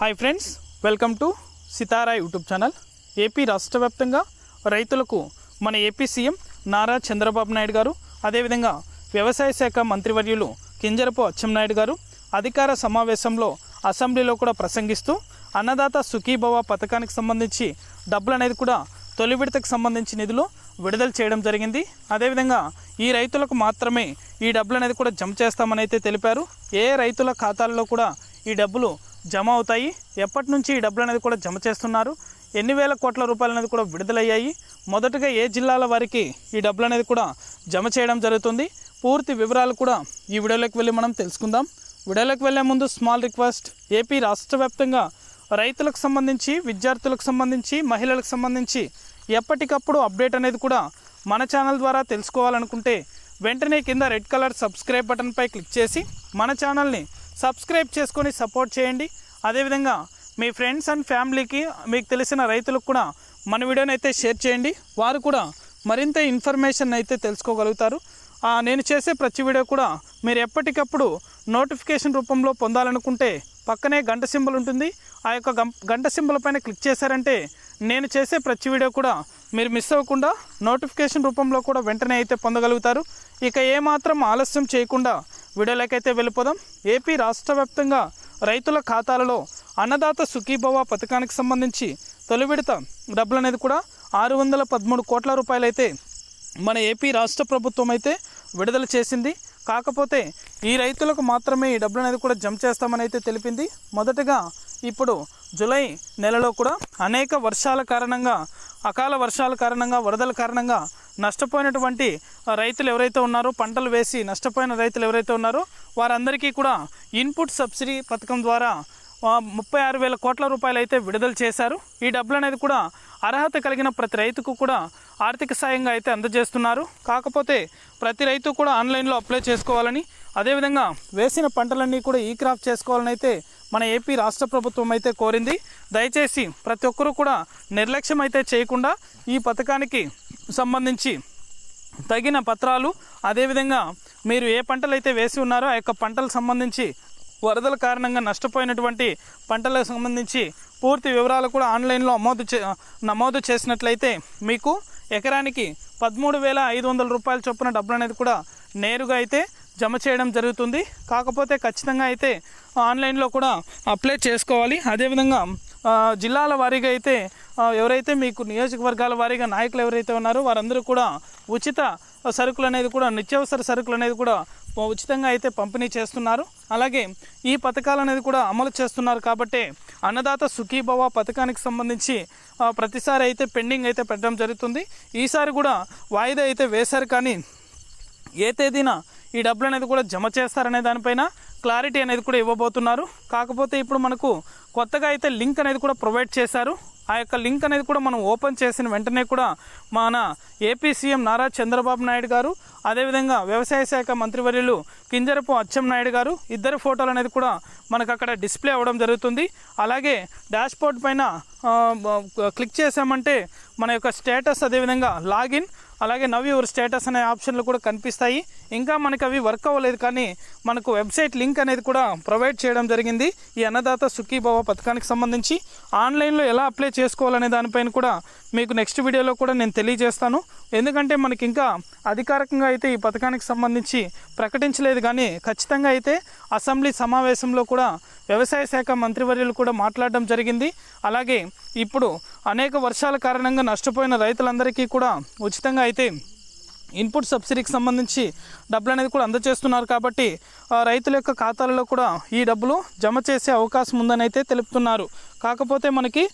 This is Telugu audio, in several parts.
Hi friends welcome to Sitara YouTube channel AP రాష్ట్ర వ్యాప్తంగా రైతులకు మన ఏపీ సీఎం నారా చంద్రబాబు నాయుడు గారు అదేవిధంగా వ్యవసాయ శాఖ మంత్రివర్యులు కింజరపు అచ్చెంనాయుడు గారు అధికార సమావేశంలో అసెంబ్లీలో కూడా ప్రసంగిస్తూ అన్నదాత సుఖీభవ పథకానికి సంబంధించి డబ్బులు అనేది కూడా తొలి విడతకు సంబంధించి నిధులు విడుదల చేయడం జరిగింది. అదేవిధంగా ఈ రైతులకు మాత్రమే ఈ డబ్బులు అనేది కూడా జమ చేస్తామని అయితే తెలిపారు. ఏ రైతుల ఖాతాల్లో కూడా ఈ డబ్బులు జమ అవుతాయి. ఎప్పటి నుంచి ఈ డబ్బులు అనేది కూడా జమ చేస్తున్నారు. ఎన్ని వేల కోట్ల రూపాయలు అనేది కూడా విడుదలయ్యాయి. మొదటగా ఏ జిల్లాల వారికి ఈ డబ్బులు అనేది కూడా జమ చేయడం జరుగుతుంది. పూర్తి వివరాలు కూడా ఈ వీడియోలోకి వెళ్ళి మనం తెలుసుకుందాం. వీడియోలోకి వెళ్ళే ముందు స్మాల్ రిక్వెస్ట్ ఏపీ రాష్ట్ర వ్యాప్తంగా రైతులకు సంబంధించి విద్యార్థులకు సంబంధించి మహిళలకు సంబంధించి ఎప్పటికప్పుడు అప్డేట్ అనేది కూడా మన ఛానల్ ద్వారా తెలుసుకోవాలనుకుంటే వెంటనే కింద రెడ్ కలర్ సబ్స్క్రైబ్ బటన్పై క్లిక్ చేసి మన ఛానల్ని సబ్స్క్రైబ్ చేసుకొని సపోర్ట్ చేయండి. అదేవిధంగా మీ ఫ్రెండ్స్ అండ్ ఫ్యామిలీకి మీకు తెలిసిన రైతులకు కూడా మన వీడియోని అయితే షేర్ చేయండి. వారు కూడా మరింత ఇన్ఫర్మేషన్ అయితే తెలుసుకోగలుగుతారు. నేను చేసే ప్రతి వీడియో కూడా మీరు ఎప్పటికప్పుడు నోటిఫికేషన్ రూపంలో పొందాలనుకుంటే పక్కనే గంట సింబల్ ఉంటుంది. ఆ యొక్క గం గంట సింబల్ పైన క్లిక్ చేశారంటే నేను చేసే ప్రతి వీడియో కూడా మీరు మిస్ అవ్వకుండా నోటిఫికేషన్ రూపంలో కూడా వెంటనే అయితే పొందగలుగుతారు. ఇక ఏమాత్రం ఆలస్యం చేయకుండా వీడియోలకైతే వెళ్ళిపోదాం. ఏపీ రాష్ట్ర వ్యాప్తంగా రైతుల ఖాతాలలో అన్నదాత సుఖీభవ పథకానికి సంబంధించి తొలి విడత డబ్బులు అనేది కూడా ఆరు వందల పదమూడు కోట్ల రూపాయలైతే మన ఏపీ రాష్ట్ర ప్రభుత్వం అయితే విడుదల చేసింది. కాకపోతే ఈ రైతులకు మాత్రమే ఈ డబ్బులు అనేది కూడా జమ చేస్తామని అయితే తెలిపింది. మొదటగా ఇప్పుడు జూలై నెలలో కూడా అనేక వర్షాల కారణంగా అకాల వర్షాల కారణంగా వరదల కారణంగా నష్టపోయినటువంటి రైతులు ఎవరైతే ఉన్నారో పంటలు వేసి నష్టపోయిన రైతులు ఎవరైతే ఉన్నారో వారందరికీ కూడా ఇన్పుట్ సబ్సిడీ పథకం ద్వారా ముప్పై ఆరు వేల కోట్ల రూపాయలు అయితే విడుదల చేశారు. ఈ డబ్బులు అనేది కూడా అర్హత కలిగిన ప్రతి రైతుకు కూడా ఆర్థిక సాయంగా అయితే అందజేస్తున్నారు. కాకపోతే ప్రతి రైతు కూడా ఆన్లైన్లో అప్లై చేసుకోవాలని అదేవిధంగా వేసిన పంటలన్నీ కూడా ఈ క్రాప్ చేసుకోవాలని అయితే మన ఏపీ రాష్ట్ర ప్రభుత్వం అయితే కోరింది. దయచేసి ప్రతి ఒక్కరూ కూడా నిర్లక్ష్యం అయితే చేయకుండా ఈ పథకానికి సంబంధించి తగిన పత్రాలు అదేవిధంగా మీరు ఏ పంటలు అయితే వేసి ఉన్నారో ఆ యొక్క పంటలకు సంబంధించి వరదల కారణంగా నష్టపోయినటువంటి పంటలకు సంబంధించి పూర్తి వివరాలు కూడా ఆన్లైన్లో నమోదు చే నమోదు చేసినట్లయితే మీకు ఎకరానికి పదమూడు వేల ఐదు వందల రూపాయల చొప్పున డబ్బులు అనేది కూడా నేరుగా అయితే జమ చేయడం జరుగుతుంది. కాకపోతే ఖచ్చితంగా అయితే ఆన్లైన్లో కూడా అప్లై చేసుకోవాలి. అదేవిధంగా జిల్లాల వారీగా అయితే ఎవరైతే మీకు నియోజకవర్గాల వారీగా నాయకులు ఎవరైతే ఉన్నారో వారందరూ కూడా ఉచిత సరుకులు అనేది కూడా నిత్యావసర సరుకులు అనేది కూడా ఉచితంగా అయితే పంపిణీ చేస్తున్నారు. అలాగే ఈ పథకాలు అనేది కూడా అమలు చేస్తున్నారు కాబట్టి అన్నదాత సుఖీభవ పథకానికి సంబంధించి ప్రతిసారి అయితే పెండింగ్ అయితే పెట్టడం జరుగుతుంది. ఈసారి కూడా వాయిదా అయితే వేశారు కానీ ఏ తేదీన ఈ డబ్బులు అనేది కూడా జమ చేస్తారనే దానిపైన క్లారిటీ అనేది కూడా ఇవ్వబోతున్నారు. కాకపోతే ఇప్పుడు మనకు కొత్తగా అయితే లింక్ అనేది కూడా ప్రొవైడ్ చేశారు. ఆ యొక్క లింక్ అనేది కూడా మనం ఓపెన్ చేసిన వెంటనే కూడా మన ఏపీ సీఎం నారా చంద్రబాబు నాయుడు గారు అదేవిధంగా వ్యవసాయ శాఖ మంత్రివర్యులు కింజరపు అచ్చెం నాయుడు గారు ఇద్దరు ఫోటోలు అనేది కూడా మనకు అక్కడ డిస్ప్లే అవ్వడం జరుగుతుంది. అలాగే డాష్బోర్డ్ పైన క్లిక్ చేసామంటే మన యొక్క స్టేటస్ అదేవిధంగా లాగిన్ అలాగే నవ్ యువర్ స్టేటస్ అనే ఆప్షన్లు కూడా కనిపిస్తాయి. ఇంకా మనకి అవి వర్క్ అవ్వలేదు కానీ మనకు వెబ్సైట్ లింక్ అనేది కూడా ప్రొవైడ్ చేయడం జరిగింది. ఈ అన్నదాత సుఖీభవ పథకానికి సంబంధించి ఆన్లైన్లో ఎలా అప్లై చేసుకోవాలనే దానిపైన కూడా మీకు నెక్స్ట్ వీడియోలో కూడా నేను తెలియజేస్తాను. ఎందుకంటే మనకి ఇంకా అధికారికంగా అయితే ఈ పథకానికి సంబంధించి ప్రకటించలేదు కానీ ఖచ్చితంగా అయితే అసెంబ్లీ సమావేశంలో కూడా వ్యవసాయ శాఖ మంత్రివర్యులు కూడా మాట్లాడడం జరిగింది. అలాగే ఇప్పుడు అనేక వర్షాల కారణంగా నష్టపోయిన రైతులందరికీ కూడా ఉచితంగా అయితే ఇన్పుట్ సబ్సిడీకి సంబంధించి డబ్బులు అనేది కూడా అందజేస్తున్నారు కాబట్టి ఆ, రైతుల యొక్క ఖాతాలలో కూడా ఈ డబ్బులు జమ చేసే అవకాశం ఉందని అయితే తెలుపుతున్నారు. కాకపోతే మనకి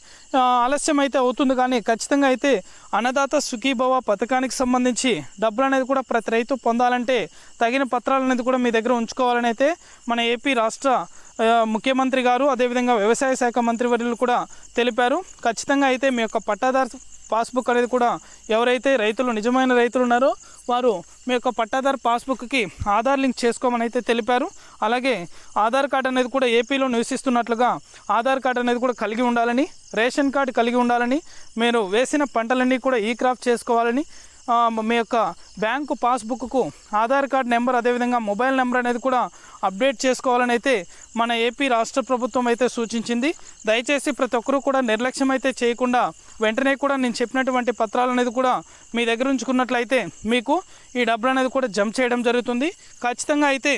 ఆలస్యం అయితే అవుతుంది కానీ ఖచ్చితంగా అయితే అన్నదాత సుఖీభవ పథకానికి సంబంధించి డబ్బులు అనేది కూడా ప్రతి రైతు పొందాలంటే తగిన పత్రాలు అనేది కూడా మీ దగ్గర ఉంచుకోవాలని అయితే మన ఏపీ రాష్ట్ర ముఖ్యమంత్రి గారు అదేవిధంగా వ్యవసాయ శాఖ మంత్రివర్యులు కూడా తెలిపారు. ఖచ్చితంగా అయితే మీ యొక్క పట్టాదారు పాస్బుక్ అనేది కూడా ఎవరైతే రైతులు నిజమైన రైతులు ఉన్నారో వారు మీ యొక్క పట్టాదారు పాస్బుక్కి ఆధార్ లింక్ చేసుకోమని అయితే తెలిపారు. అలాగే ఆధార్ కార్డు అనేది కూడా ఏపీలో నివసిస్తున్నట్లుగా ఆధార్ కార్డు అనేది కూడా కలిగి ఉండాలని రేషన్ కార్డు కలిగి ఉండాలని మీరు వేసిన పంటలన్నీ కూడా ఈ క్రాప్ చేసుకోవాలని మీ యొక్క bank passbook Aadhaar card number అదేవిధంగా మొబైల్ నెంబర్ అనేది కూడా అప్డేట్ చేసుకోవాలని అయితే మన ఏపీ రాష్ట్ర ప్రభుత్వం అయితే సూచించింది. దయచేసి ప్రతి ఒక్కరూ కూడా నిర్లక్ష్యం అయితే చేయకుండా వెంటనే కూడా నేను చెప్పినటువంటి పత్రాలు అనేది కూడా మీ దగ్గర ఉంచుకున్నట్లయితే మీకు ఈ డబ్బులు అనేది కూడా జమ చేయడం జరుగుతుంది. ఖచ్చితంగా అయితే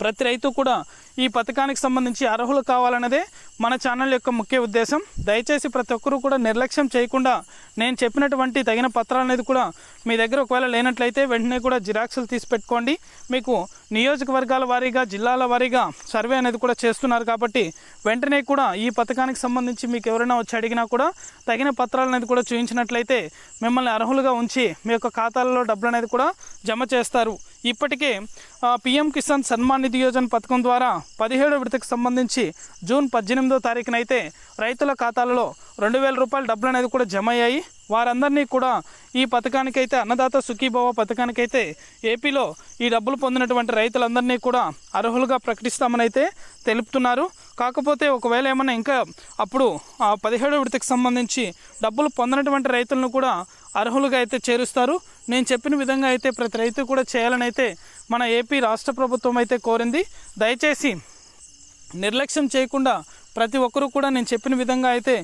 ప్రతి రైతు కూడా ఈ పథకానికి సంబంధించి అర్హులు కావాలన్నదే మన ఛానల్ యొక్క ముఖ్య ఉద్దేశం. దయచేసి ప్రతి ఒక్కరూ కూడా నిర్లక్ష్యం చేయకుండా నేను చెప్పినటువంటి తగిన పత్రాలు అనేది కూడా మీ దగ్గర ఒకవేళ లేనట్లయితే వెంటనే కూడా జిరాక్సులు తీసి పెట్టుకోండి. మీకు నియోజకవర్గాల వారీగా జిల్లాల వారీగా సర్వే అనేది కూడా చేస్తున్నారు కాబట్టి వెంటనే కూడా ఈ పథకానికి సంబంధించి మీకు ఎవరైనా వచ్చి అడిగినా కూడా తగిన పత్రాలు అనేది కూడా చూపించినట్లయితే మిమ్మల్ని అర్హులుగా ఉంచి మీ యొక్క ఖాతాలలో డబ్బులు అనేది కూడా జమ చేస్తారు. ఇప్పటికే పిఎం కిసాన్ సన్మాన్ నిధి యోజన పథకం ద్వారా పదిహేడో విడతకు సంబంధించి జూన్ పద్దెనిమిదో తారీఖున అయితే రైతుల ఖాతాలలో రెండు వేల రూపాయల డబ్బులు అనేది కూడా జమ అయ్యాయి. వారందరినీ కూడా ఈ పథకానికైతే అన్నదాత సుఖీభవ పథకానికైతే ఏపీలో ఈ డబ్బులు పొందినటువంటి రైతులందరినీ కూడా అర్హులుగా ప్రకటిస్తామని అయితే తెలుపుతున్నారు. కాకపోతే ఒకవేళ ఏమైనా ఇంకా అప్పుడు ఆ పదిహేడో విడతకు సంబంధించి డబ్బులు పొందినటువంటి రైతులను కూడా అర్హులుగా అయితే చేరుస్తారు. నేను చెప్పిన విధంగా అయితే ప్రతి రైతు కూడా చేయాలని అయితే మన ఏపీ రాష్ట్ర ప్రభుత్వం అయితే కోరింది. దయచేసి నిర్లక్ష్యం చేయకుండా ప్రతి ఒక్కరూ కూడా నేను చెప్పిన విధంగా అయితే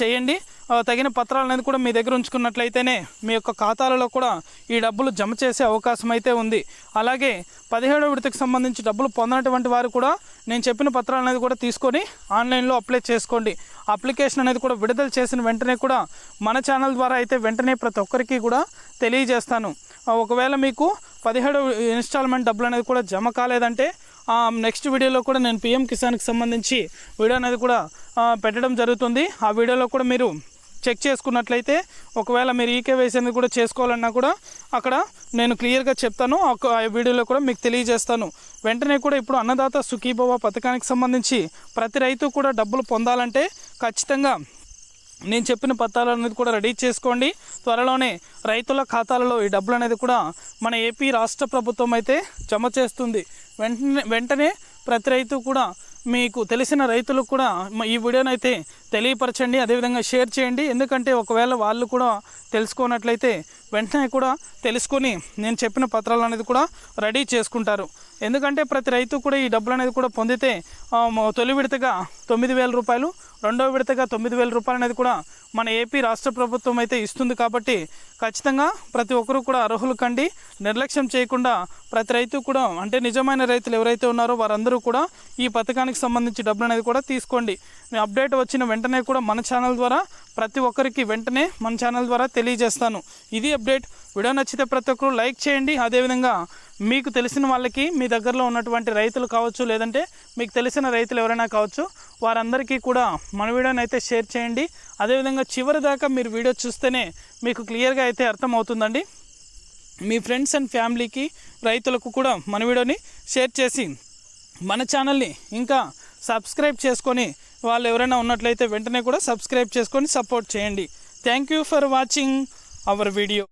చేయండి. తగిన పత్రాలు అనేది కూడా మీ దగ్గర ఉంచుకున్నట్లయితేనే మీ యొక్క ఖాతాలలో కూడా ఈ డబ్బులు జమ చేసే అవకాశం అయితే ఉంది. అలాగే పదిహేడో విడతకు సంబంధించి డబ్బులు పొందినటువంటి వారు కూడా నేను చెప్పిన పత్రాలు అనేది కూడా తీసుకొని ఆన్లైన్లో అప్లై చేసుకోండి. అప్లికేషన్ అనేది కూడా విడుదల చేసిన వెంటనే కూడా మన ఛానల్ ద్వారా అయితే వెంటనే ప్రతి ఒక్కరికి కూడా తెలియజేస్తాను. ఒకవేళ మీకు పదిహేడు ఇన్స్టాల్మెంట్ డబ్బులు అనేది కూడా జమ కాలేదంటే ఆ, నెక్స్ట్ వీడియోలో కూడా నేను పిఎం కిసాన్కి సంబంధించి వీడియో అనేది కూడా పెట్టడం జరుగుతుంది. ఆ వీడియోలో కూడా మీరు చెక్ చేసుకున్నట్లయితే ఒకవేళ మీరు ఈకేవైసీ అనేది కూడా చేసుకోవాలన్నా కూడా అక్కడ నేను క్లియర్గా చెప్తాను. ఒక ఆ వీడియోలో కూడా మీకు తెలియజేస్తాను. వెంటనే కూడా ఇప్పుడు అన్నదాత సుఖీభవ పథకానికి సంబంధించి ప్రతి రైతు కూడా డబ్బులు పొందాలంటే ఖచ్చితంగా నేను చెప్పిన పత్రాలు అనేది కూడా రెడీ చేసుకోండి. త్వరలోనే రైతుల ఖాతాలలో ఈ డబ్బులు అనేది కూడా మన ఏపీ రాష్ట్ర ప్రభుత్వం అయితే జమ చేస్తుంది. వెంటనే వెంటనే ప్రతి రైతు కూడా మీకు తెలిసిన రైతులకు కూడా ఈ వీడియోని అయితే తెలియపరచండి అదేవిధంగా షేర్ చేయండి. ఎందుకంటే ఒకవేళ వాళ్ళు కూడా తెలుసుకోనట్లయితే వెంటనే కూడా తెలుసుకొని నేను చెప్పిన పత్రాలు అనేది కూడా రెడీ చేసుకుంటారు. ఎందుకంటే ప్రతి రైతు కూడా ఈ డబ్బులు అనేది కూడా పొందితే తొలి విడతగా తొమ్మిది వేల రూపాయలు రెండవ విడతగా తొమ్మిది వేల రూపాయలు అనేది కూడా మన ఏపీ రాష్ట్ర ప్రభుత్వం అయితే ఇస్తుంది కాబట్టి ఖచ్చితంగా ప్రతి ఒక్కరూ కూడా అర్హులు కండి. నిర్లక్ష్యం చేయకుండా ప్రతి రైతు కూడా అంటే నిజమైన రైతులు ఎవరైతే ఉన్నారో వారందరూ కూడా ఈ పథకానికి సంబంధించి డబ్బులు అనేది కూడా తీసుకోండి. నేను అప్డేట్ వచ్చిన వెంటనే కూడా మన ఛానల్ ద్వారా ప్రతి ఒక్కరికి వెంటనే మన ఛానల్ ద్వారా తెలియజేస్తాను. ఇది అప్డేట్. వీడియో నచ్చితే ప్రతి ఒక్కరు లైక్ చేయండి. అదేవిధంగా మీకు తెలిసిన వాళ్ళకి మీ దగ్గరలో ఉన్నటువంటి రైతులు కావచ్చు లేదంటే మీకు తెలిసిన రైతులు ఎవరైనా కావచ్చు వారందరికీ కూడా మన వీడియోని అయితే షేర్ చేయండి. అదేవిధంగా చివరి దాకా మీరు వీడియో చూస్తేనే మీకు క్లియర్గా అయితే అర్థమవుతుందండి. మీ ఫ్రెండ్స్ అండ్ ఫ్యామిలీకి రైతులకు కూడా మన వీడియోని షేర్ చేసి మన ఛానల్ని ఇంకా సబ్స్క్రైబ్ చేసుకొని వాళ్ళు ఎవరైనా ఉన్నట్లయితే వెంటనే కూడా సబ్స్క్రైబ్ చేసుకొని సపోర్ట్ చేయండి. Thank you for watching our video.